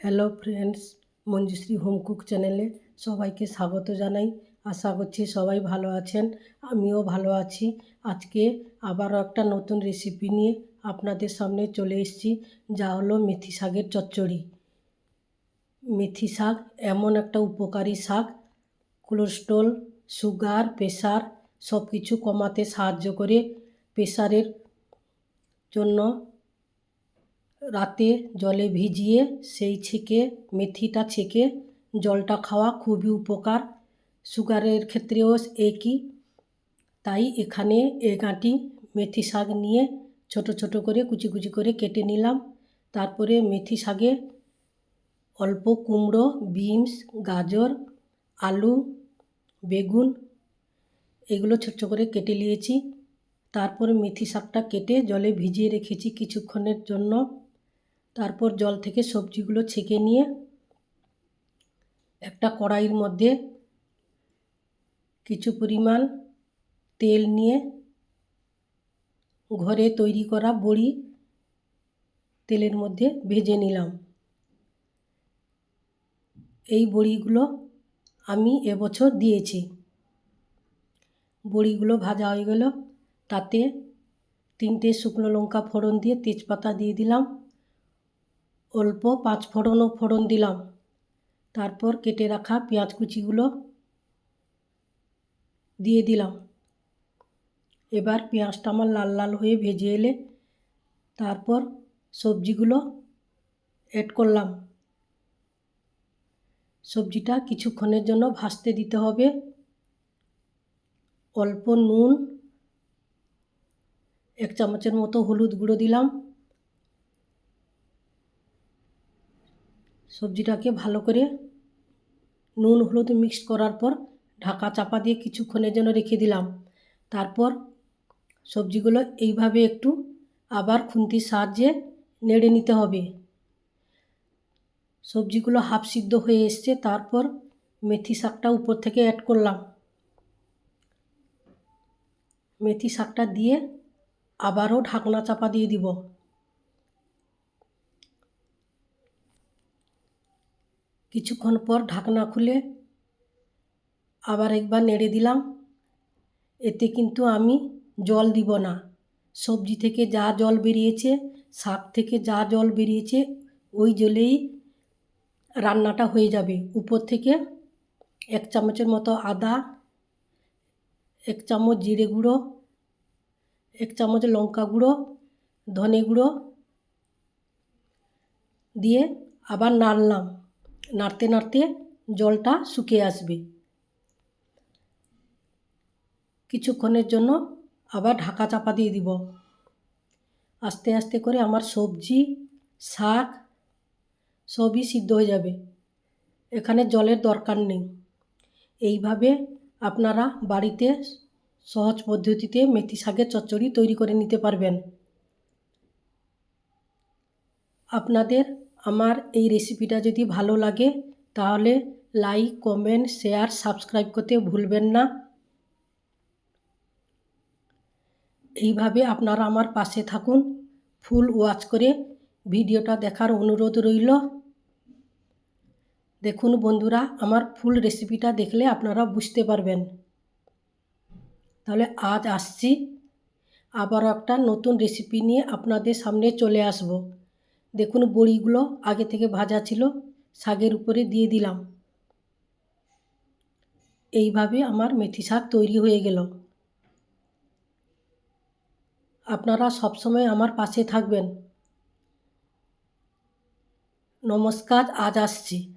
Hello friends, Manjushree home cook চ্যানেলে সবাইকে স্বাগত জানাই। আশা করছি সবাই ভালো আছেন, আমিও ভালো আছি। আজকে আবারও একটা নতুন রেসিপি নিয়ে আপনাদের সামনে চলে এসেছি, যা হলো মেথি শাকের চচ্চড়ি। মেথি শাক এমন একটা উপকারী শাক। কোলেস্ট্রল, সুগার প্রেশার সব কিছু কমাতে সাহায্য করে প্রেশারের জন্য রাতে জলে ভিজিয়ে সেই ছেঁকে, মেথিটা ছেঁকে জলটা খাওয়া খুবই উপকার। সুগারের ক্ষেত্রেও একই। তাই এখানে এক আঁটি মেথি শাক নিয়ে ছোট ছোট করে কুচি কুচি করে কেটে নিলাম। তারপরে মেথি শাকে অল্প কুমড়ো, বিনস, গাজর, আলু, বেগুন এগুলো ছোট ছোট করে কেটে নিয়েছি। তারপরে মেথি শাকটা কেটে জলে ভিজিয়ে রেখেছি কিছুক্ষণের জন্য। তারপর জল থেকে সবজিগুলো ছেঁকে নিয়ে একটা কড়াইয়ের মধ্যে কিছু পরিমাণ তেল নিয়ে ঘরে তৈরি করা বড়ি তেলের মধ্যে ভেজে নিলাম। এই বড়িগুলো আমি এবছর দিয়েছি। বড়িগুলো ভাজা হয়ে গেল। তাতে তিনটে শুকনো লঙ্কা ফোড়ন দিয়ে তেজপাতা দিয়ে দিলাম। অল্প পাঁচ ফোড়নও ফোড়ন দিলাম। তারপর কেটে রাখা পেঁয়াজ কুচিগুলো দিয়ে দিলাম। এবার পেঁয়াজটা আমার লাল লাল হয়ে ভেজে এলে তারপর সবজিগুলো অ্যাড করলাম। সবজিটা কিছুক্ষণের জন্য ভাজতে দিতে হবে। অল্প নুন, এক চামচের মতো হলুদ গুঁড়ো দিলাম। সবজিটাকে ভালো করে নুন, হলুদ মিক্সড করার পর ঢাকা চাপা দিয়ে কিছুক্ষণের জন্য রেখে দিলাম। তারপর সবজিগুলো এইভাবে একটু আবার খুন্তির সাহায্যে নেড়ে নিতে হবে। সবজিগুলো হাফ সিদ্ধ হয়ে এসছে, তারপর মেথি শাকটা উপর থেকে অ্যাড করলাম। মেথি শাকটা দিয়ে আবারও ঢাকনা চাপা দিয়ে দিব। কিছুক্ষণ পর ঢাকনা খুলে আবার একবার নেড়ে দিলাম। এতে কিন্তু আমি জল দিব না। সবজি থেকে যা জল বেরিয়েছে, শাক থেকে যা জল বেরিয়েছে, ওই জলেই রান্নাটা হয়ে যাবে। উপর থেকে এক চামচের মতো আদা, এক চামচ জিরে গুঁড়ো, এক চামচ লঙ্কা গুঁড়ো, ধনে গুঁড়ো দিয়ে আবার নাড়লাম। নাড়তে নাড়তে জলটা শুকিয়ে আসবে। কিছুক্ষণের জন্য আবার ঢাকা চাপা দিয়ে দিব। আস্তে আস্তে করে আমার সবজি, শাক সবই সিদ্ধ হয়ে যাবে। এখানে জলের দরকার নেই। এইভাবে আপনারা বাড়িতে সহজ পদ্ধতিতে মেথি শাকের চচ্চড়ি তৈরি করে নিতে পারবেন। আপনাদের আমার এই রেসিপিটা যদি ভালো লাগে, তাহলে লাইক কমেন্ট শেয়ার সাবস্ক্রাইব করতে ভুলবেন না। এইভাবে আপনারা আমার পাশে থাকুন ফুল ওয়াচ করে ভিডিওটা দেখার অনুরোধ রইল। দেখুন বন্ধুরা, আমার ফুল রেসিপিটা দেখলে আপনারা বুঝতে পারবেন। তাহলে আজ আসছি। আবারও একটা নতুন রেসিপি নিয়ে আপনাদের সামনে চলে আসব। দেখুন বড়িগুলো আগে থেকে ভাজা ছিল, শাকের উপরে দিয়ে দিলাম। এইভাবে আমার মেথি শাক তৈরি হয়ে গেল। আপনারা সবসময় আমার পাশে থাকবেন। নমস্কার, আজ আসছি।